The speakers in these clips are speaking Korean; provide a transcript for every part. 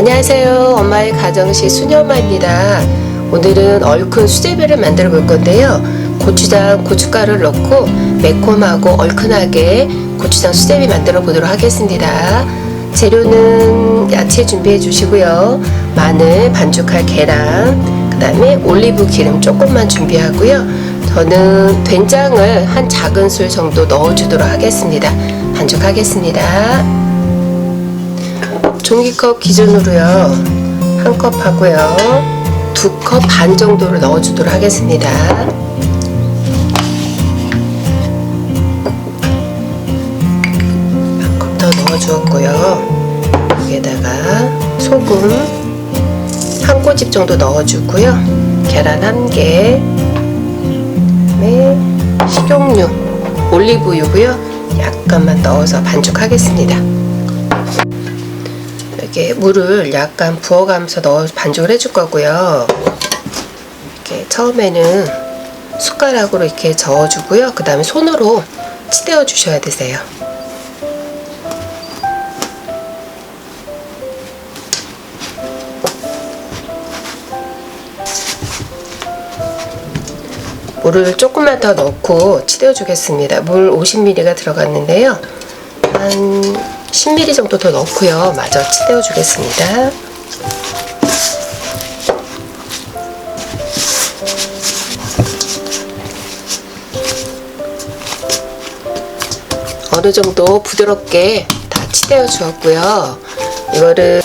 안녕하세요. 엄마의 가정시 수녀엄마입니다. 오늘은 얼큰 수제비를 만들어 볼 건데요. 고추장, 고춧가루를 넣고 매콤하고 얼큰하게 고추장 수제비 만들어 보도록 하겠습니다. 재료는 야채 준비해 주시고요. 마늘, 반죽할 계란, 그 다음에 올리브 기름 조금만 준비하고요. 저는 된장을 한 작은 술 정도 넣어주도록 하겠습니다. 반죽하겠습니다. 종이컵 기준으로요. 한 컵 하고요. 두 컵 반 정도를 넣어주도록 하겠습니다. 한 컵 더 넣어주었고요. 여기에다가 소금 한 꼬집 정도 넣어주고요. 계란 한 개, 그다음에 식용유, 올리브유고요. 약간만 넣어서 반죽하겠습니다. 이렇게 물을 약간 부어가면서 넣어 반죽을 해줄 거고요. 이렇게 처음에는 숟가락으로 이렇게 저어주고요. 그 다음에 손으로 치대어 주셔야 되세요. 물을 조금만 더 넣고 치대어 주겠습니다. 물 50ml가 들어갔는데요. 한 10ml 정도 더 넣고요. 마저 치대어 주겠습니다. 어느 정도 부드럽게 다 치대어 주었고요. 이거를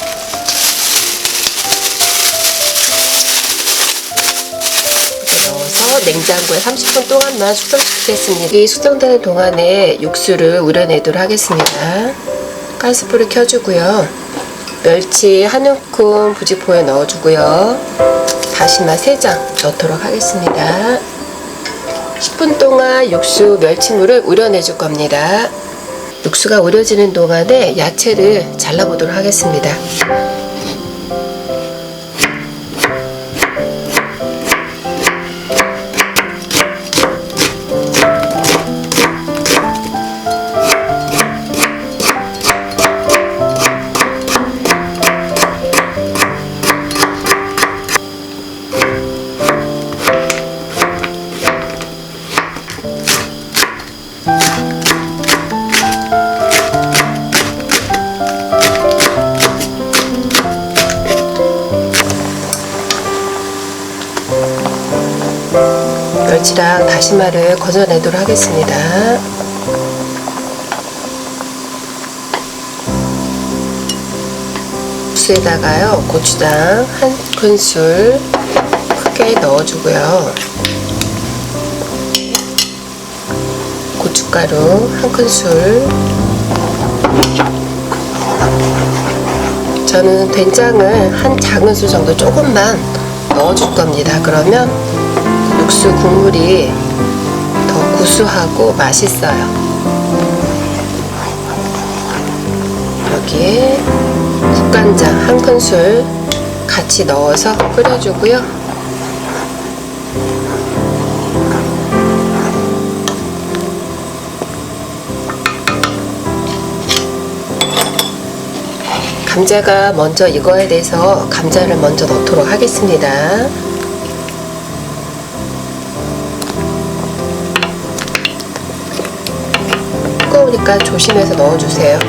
넣어서 냉장고에 30분 동안만 숙성시키겠습니다. 이 숙성되는 동안에 육수를 우려내도록 하겠습니다. 가스불을 켜주고요. 멸치 한 움큼 부지포에 넣어주고요. 다시마 3장 넣도록 하겠습니다. 10분 동안 육수 멸치물을 우려내줄 겁니다. 육수가 우려지는 동안에 야채를 잘라보도록 하겠습니다. 멸치랑 다시마를 건져내도록 하겠습니다. 육수에다가요 고추장 한 큰술 크게 넣어주고요. 고춧가루 한 큰술 저는 된장을 한 작은 술 정도 조금만 넣어줄 겁니다. 그러면 육수 국물이 더 구수하고 맛있어요. 여기에 국간장 한 큰술 같이 넣어서 끓여주고요. 감자가 먼저 익어야 돼서 감자를 먼저 넣도록 하겠습니다. 뜨거우니까 조심해서 넣어주세요.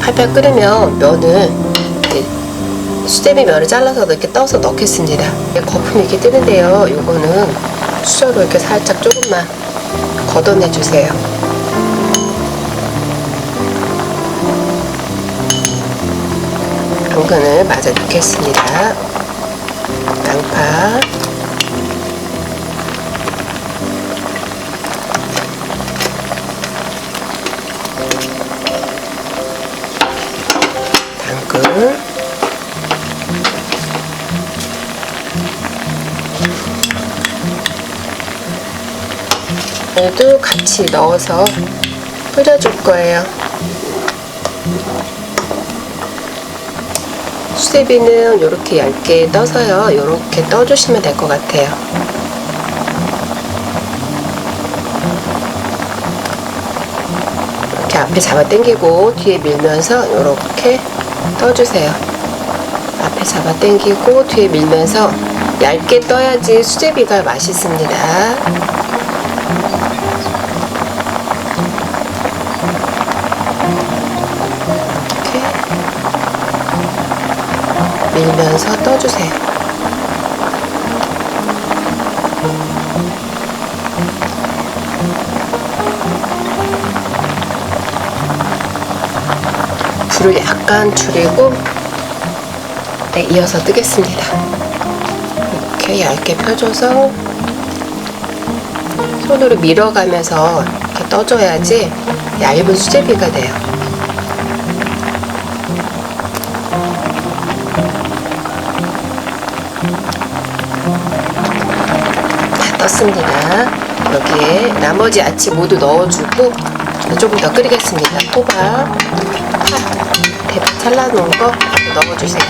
팔팔 끓으면 면을 수제비 면을 잘라서 이렇게 떠서 넣겠습니다. 거품이 이렇게 뜨는데요. 이거는 수저로 이렇게 살짝 조금만 걷어내 주세요. 당근을 마저 넣겠습니다. 양파, 얘도 같이 넣어서 뿌려줄 거예요. 수제비는 이렇게 얇게 떠서요. 이렇게 떠주시면 될 것 같아요. 이렇게 앞에 잡아 당기고 뒤에 밀면서 이렇게 떠주세요. 앞에 잡아 당기고 뒤에 밀면서 얇게 떠야지 수제비가 맛있습니다. 밀면서 떠주세요. 불을 약간 줄이고 네, 이어서 뜨겠습니다. 이렇게 얇게 펴줘서 손으로 밀어가면서 이렇게 떠줘야지 얇은 수제비가 돼요. 다 떴습니다. 여기에 나머지 아치 모두 넣어주고 조금 더 끓이겠습니다. 호박, 파, 대파 잘라놓은 거 넣어주세요.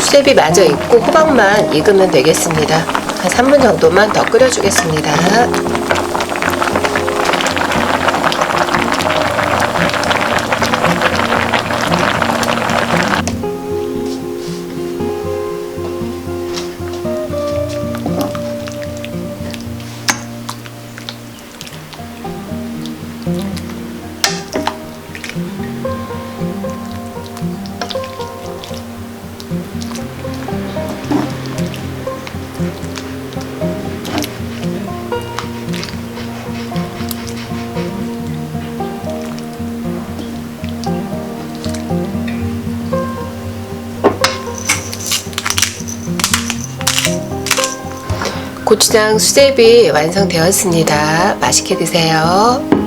수제비 마저 익고 호박만 익으면 되겠습니다. 한 3분 정도만 더 끓여주겠습니다. 고추장 수제비 완성되었습니다. 맛있게 드세요.